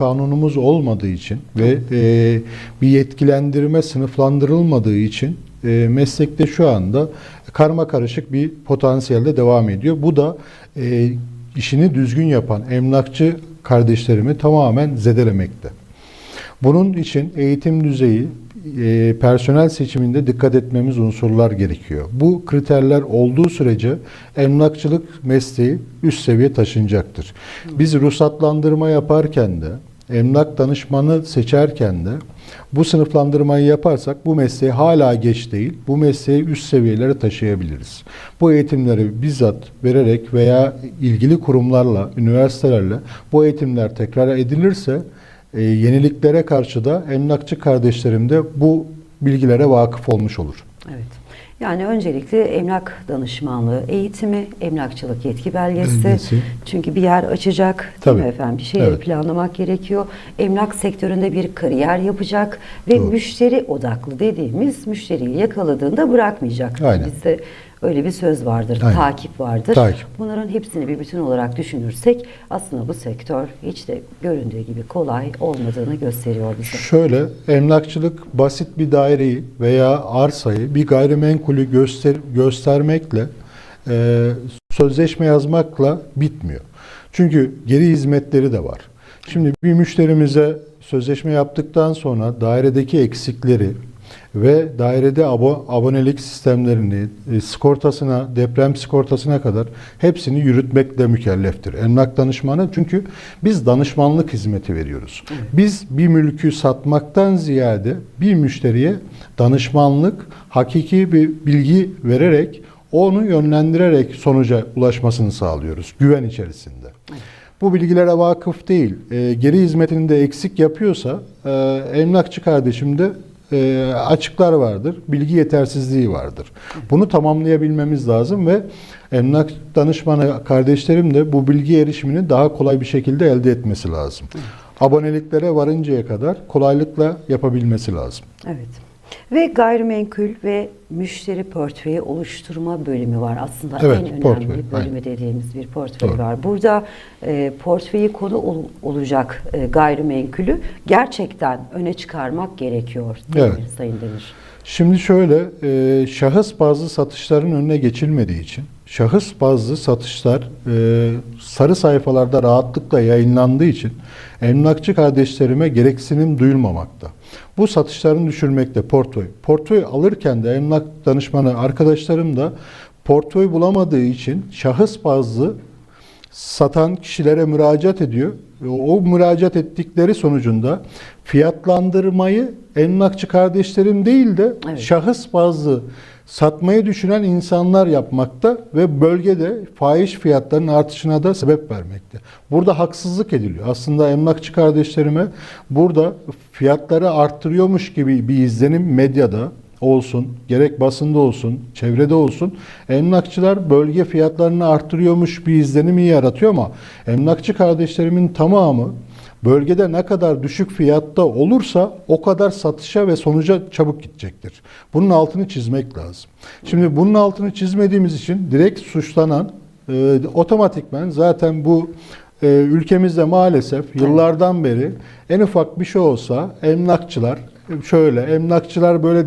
kanunumuz olmadığı için ve e, bir yetkilendirme sınıflandırılmadığı için e, meslekte şu anda karma karışık bir potansiyelde devam ediyor. Bu da e, işini düzgün yapan emlakçı kardeşlerimi tamamen zedelemekte. Bunun için eğitim düzeyi, e, personel seçiminde dikkat etmemiz unsurlar gerekiyor. Bu kriterler olduğu sürece emlakçılık mesleği üst seviye taşınacaktır. Biz ruhsatlandırma yaparken de, emlak danışmanı seçerken de bu sınıflandırmayı yaparsak bu mesleği hala geç değil, bu mesleği üst seviyelere taşıyabiliriz. Bu eğitimleri bizzat vererek veya ilgili kurumlarla, üniversitelerle bu eğitimler tekrar edilirse e, yeniliklere karşı da emlakçı kardeşlerim de bu bilgilere vakıf olmuş olur. Evet. Yani öncelikle emlak danışmanlığı eğitimi, emlakçılık yetki belgesi. Belgesi. Çünkü bir yer açacak, değil Tabii. mi efendim? Bir şeyleri Evet. planlamak gerekiyor. Emlak sektöründe bir kariyer yapacak ve Doğru. müşteri odaklı dediğimiz müşteriyi yakaladığında bırakmayacak. Aynen. Bizde öyle bir söz vardır, Aynen. takip vardır. Takip. Bunların hepsini bir bütün olarak düşünürsek aslında bu sektör hiç de göründüğü gibi kolay olmadığını gösteriyor bize. Şöyle emlakçılık basit bir daireyi veya arsayı bir gayrimenkulü göster göstermekle e, sözleşme yazmakla bitmiyor. Çünkü geri hizmetleri de var. Şimdi bir müşterimize sözleşme yaptıktan sonra dairedeki eksikleri ve dairede abo- abonelik sistemlerini, e, sigortasına, deprem sigortasına kadar hepsini yürütmekle mükelleftir. Emlak danışmanı çünkü biz danışmanlık hizmeti veriyoruz. Biz bir mülkü satmaktan ziyade bir müşteriye danışmanlık, hakiki bir bilgi vererek onu yönlendirerek sonuca ulaşmasını sağlıyoruz güven içerisinde. Bu bilgilere vakıf değil, e, geri hizmetini de eksik yapıyorsa e, emlakçı kardeşimde e, açıklar vardır, bilgi yetersizliği vardır. Bunu tamamlayabilmemiz lazım ve emlak danışmanı kardeşlerim de bu bilgi erişimini daha kolay bir şekilde elde etmesi lazım. Aboneliklere varıncaya kadar kolaylıkla yapabilmesi lazım. Evet. Ve gayrimenkul ve müşteri portföyü oluşturma bölümü var. Aslında Evet, en önemli portföy, bölümü aynen. dediğimiz bir portföy Doğru. var. Burada e, portföyü konu ol- olacak e, gayrimenkulü gerçekten öne çıkarmak gerekiyor Evet. Sayın Demir? Şimdi şöyle, e, şahıs bazlı satışların önüne geçilmediği için, şahıs bazlı satışlar e, sarı sayfalarda rahatlıkla yayınlandığı için emlakçı kardeşlerime gereksinim duyulmamakta. Bu satışların düşürmekte portföy. Portföy alırken de emlak danışmanı arkadaşlarım da portföy bulamadığı için şahıs bazlı satan kişilere müracaat ediyor. Ve O müracaat ettikleri sonucunda fiyatlandırmayı emlakçı kardeşlerim değil de Evet. şahıs bazlı satmayı düşünen insanlar yapmakta ve bölgede fahiş fiyatların artışına da sebep vermekte. Burada haksızlık ediliyor. Aslında emlakçı kardeşlerime burada fiyatları arttırıyormuş gibi bir izlenim medyada olsun, gerek basında olsun, çevrede olsun emlakçılar bölge fiyatlarını arttırıyormuş bir izlenimi yaratıyor ama emlakçı kardeşlerimin tamamı bölgede ne kadar düşük fiyatta olursa o kadar satışa ve sonuca çabuk gidecektir. Bunun altını çizmek lazım. Şimdi bunun altını çizmediğimiz için direkt suçlanan e, otomatikmen zaten bu e, ülkemizde maalesef yıllardan beri en ufak bir şey olsa emlakçılar şöyle emlakçılar böyle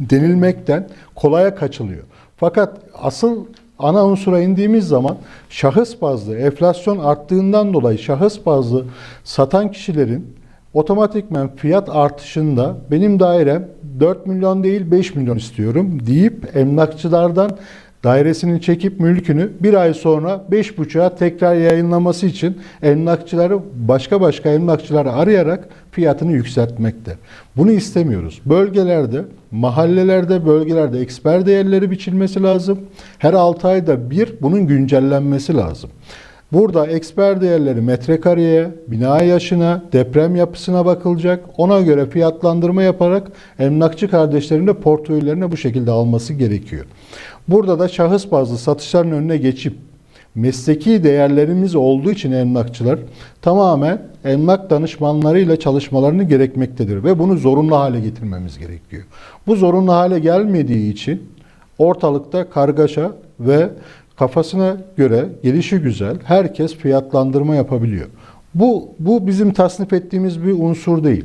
denilmekten kolaya kaçılıyor. Fakat asıl ana unsura indiğimiz zaman şahıs bazlı enflasyon arttığından dolayı şahıs bazlı satan kişilerin otomatikmen fiyat artışında benim dairem 4 milyon değil 5 milyon istiyorum deyip emlakçılardan dairesini çekip mülkünü bir ay sonra 5,5'a tekrar yayınlaması için emlakçıları başka başka emlakçıları arayarak fiyatını yükseltmekte. Bunu istemiyoruz. Bölgelerde, mahallelerde, bölgelerde eksper değerleri biçilmesi lazım. Her 6 ayda bir bunun güncellenmesi lazım. Burada eksper değerleri metrekareye, bina yaşına, deprem yapısına bakılacak. Ona göre fiyatlandırma yaparak emlakçı kardeşlerin de portföylerine bu şekilde alması gerekiyor. Burada da şahıs bazlı satışların önüne geçip mesleki değerlerimiz olduğu için emlakçılar tamamen emlak danışmanlarıyla çalışmalarını gerekmektedir ve bunu zorunlu hale getirmemiz gerekiyor. Bu zorunlu hale gelmediği için ortalıkta kargaşa ve kafasına göre gelişi güzel herkes fiyatlandırma yapabiliyor. Bu, bu bizim tasnif ettiğimiz bir unsur değil.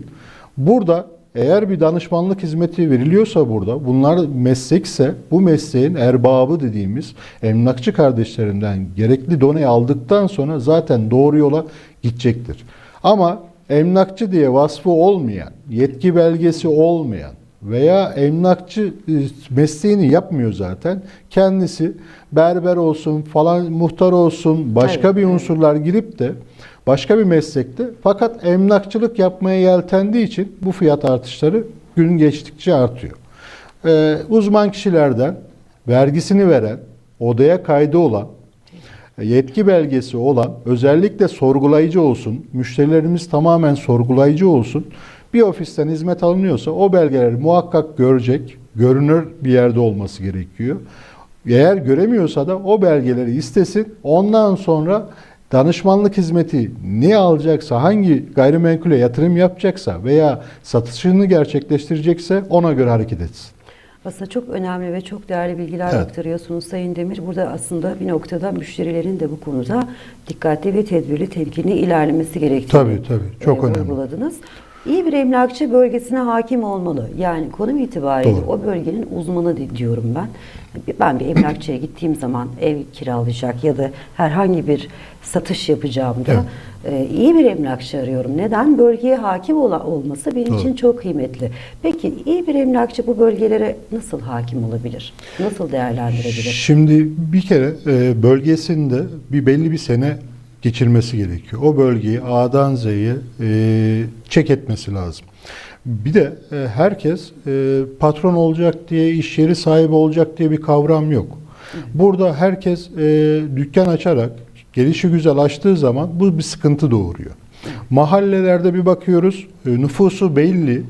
Burada eğer bir danışmanlık hizmeti veriliyorsa burada, bunlar meslekse bu mesleğin erbabı dediğimiz emlakçı kardeşlerinden gerekli doneyi aldıktan sonra zaten doğru yola gidecektir. Ama emlakçı diye vasfı olmayan, yetki belgesi olmayan veya emlakçı e, mesleğini yapmıyor zaten. Kendisi berber olsun, falan muhtar olsun, başka Evet, bir unsurlar girip de başka bir meslekte fakat emlakçılık yapmaya yeltendiği için bu fiyat artışları gün geçtikçe artıyor. Ee, uzman kişilerden vergisini veren, odaya kaydı olan, yetki belgesi olan, özellikle sorgulayıcı olsun, müşterilerimiz tamamen sorgulayıcı olsun. Bir ofisten hizmet alınıyorsa o belgeleri muhakkak görecek, görünür bir yerde olması gerekiyor. Eğer göremiyorsa da o belgeleri istesin. Ondan sonra danışmanlık hizmeti ne alacaksa, hangi gayrimenkule yatırım yapacaksa veya satışını gerçekleştirecekse ona göre hareket etsin. Aslında çok önemli ve çok değerli bilgiler Evet. aktarıyorsunuz Sayın Demir. Burada aslında bir noktada müşterilerin de bu konuda dikkatli ve tedbirli temkinli ilerlemesi gerektiğini Tabii, tabii. Çok e, önemli. vurguladınız. İyi bir emlakçı bölgesine hakim olmalı. Yani konum itibariyle Doğru. o bölgenin uzmanı di- diyorum ben. Ben bir emlakçıya gittiğim zaman ev kiralayacak ya da herhangi bir satış yapacağımda e, iyi bir emlakçı arıyorum. Neden? Bölgeye hakim ola- olması benim Doğru. için çok kıymetli. Peki iyi bir emlakçı bu bölgelere nasıl hakim olabilir? Nasıl değerlendirebilir? Şimdi bir kere e, bölgesinde bir belli bir sene geçirmesi gerekiyor. O bölgeyi A'dan Z'ye e, çek etmesi lazım. Bir de e, herkes e, patron olacak diye, iş yeri sahibi olacak diye bir kavram yok. Burada herkes e, dükkan açarak, gelişi güzel açtığı zaman bu bir sıkıntı doğuruyor. Mahallelerde bir bakıyoruz, e, nüfusu belli,